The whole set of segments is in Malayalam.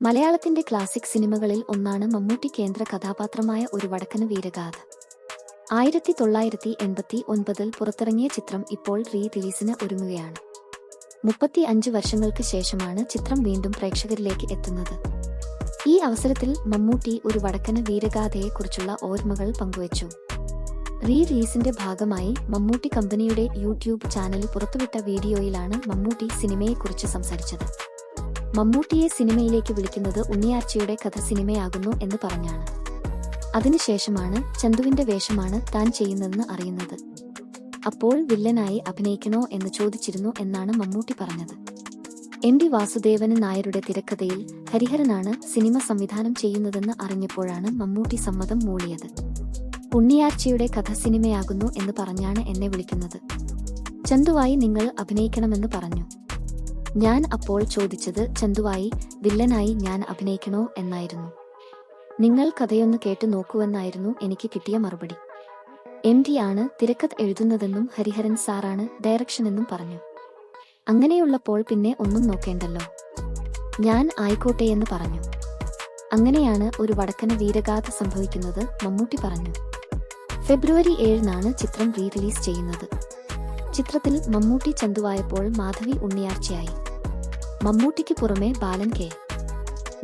മലയാളത്തിന്റെ ക്ലാസിക് സിനിമകളിൽ ഒന്നാണ് മമ്മൂട്ടി കേന്ദ്ര കഥാപാത്രമായ ഒരു വടക്കന് വീരഗാഥ. ആയിരത്തി തൊള്ളായിരത്തി എൺപത്തി ഒൻപതിൽ പുറത്തിറങ്ങിയ ചിത്രം ഇപ്പോൾ റീ റിലീസിന് ഒരുങ്ങുകയാണ്. മുപ്പത്തി അഞ്ച് വർഷങ്ങൾക്ക് ശേഷമാണ് ചിത്രം വീണ്ടും പ്രേക്ഷകരിലേക്ക് എത്തുന്നത്. ഈ അവസരത്തിൽ മമ്മൂട്ടി ഒരു വടക്കന് വീരഗാഥയെക്കുറിച്ചുള്ള ഓർമ്മകൾ പങ്കുവച്ചു. റീ റിലീസിന്റെ ഭാഗമായി മമ്മൂട്ടി കമ്പനിയുടെ യൂട്യൂബ് ചാനൽ പുറത്തുവിട്ട വീഡിയോയിലാണ് മമ്മൂട്ടി സിനിമയെക്കുറിച്ച് സംസാരിച്ചത്. മമ്മൂട്ടിയെ സിനിമയിലേക്ക് വിളിക്കുന്നത് ഉണ്ണിയാർച്ചയുടെ കഥ സിനിമയാകുന്നു എന്ന് പറഞ്ഞാണ്. അതിനുശേഷമാണ് ചന്തുവിന്റെ വേഷമാണ് താൻ ചെയ്യുന്നതെന്ന് അറിയുന്നത്. അപ്പോൾ വില്ലനായി അഭിനയിക്കണോ എന്ന് ചോദിച്ചിരുന്നു എന്നാണ് മമ്മൂട്ടി പറഞ്ഞത്. എം ഡി വാസുദേവന് നായരുടെ തിരക്കഥയിൽ ഹരിഹരനാണ് സിനിമ സംവിധാനം ചെയ്യുന്നതെന്ന് അറിഞ്ഞപ്പോഴാണ് മമ്മൂട്ടി സമ്മതം മൂളിയത്. ഉണ്ണിയാർച്ചയുടെ കഥ സിനിമയാകുന്നു എന്ന് പറഞ്ഞാണ് എന്നെ വിളിക്കുന്നത്. ചന്തുവായി നിങ്ങൾ അഭിനയിക്കണമെന്ന് പറഞ്ഞു. ഞാൻ അപ്പോൾ ചോദിച്ചത് ചന്തുവായി വില്ലനായി ഞാൻ അഭിനയിക്കണോ? എന്നായിരുന്നു. നിങ്ങൾ കഥയൊന്ന് കേട്ട് നോക്കുവെന്നായിരുന്നു എനിക്ക് കിട്ടിയ മറുപടി. എം. ഡി ആണ് തിരക്കഥ എഴുതുന്നതെന്നും ഹരിഹരൻ സാറാണ് ഡയറക്ഷൻ എന്നും പറഞ്ഞു. അങ്ങനെയുള്ളപ്പോൾ പിന്നെ ഒന്നും നോക്കേണ്ടല്ലോ. ഞാൻ ആയിക്കോട്ടെ എന്ന് പറഞ്ഞു. അങ്ങനെയാണ് ഒരു വടക്കന് വീരഗാഥ സംഭവിക്കുന്നത് മമ്മൂട്ടി പറഞ്ഞു. ഫെബ്രുവരി ഏഴിനാണ് ചിത്രം റീ റിലീസ് ചെയ്യുന്നത്. ചിത്രത്തിൽ മമ്മൂട്ടി ചന്തുവായപ്പോൾ മാധവി ഉണ്ണിയാർച്ചയായി. മമ്മൂട്ടിക്ക് പുറമെ ബാലൻ കെ.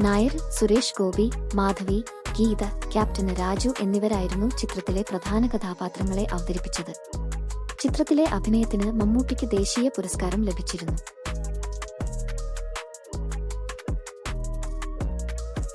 നായർ സുരേഷ് ഗോപി മാധവി ഗീത ക്യാപ്റ്റൻ രാജു എന്നിവരായിരുന്നു ചിത്രത്തിലെ പ്രധാന കഥാപാത്രങ്ങളെ അവതരിപ്പിച്ചത്. ചിത്രത്തിലെ അഭിനയത്തിന് മമ്മൂട്ടിക്ക് ദേശീയ പുരസ്കാരം ലഭിച്ചിരുന്നു.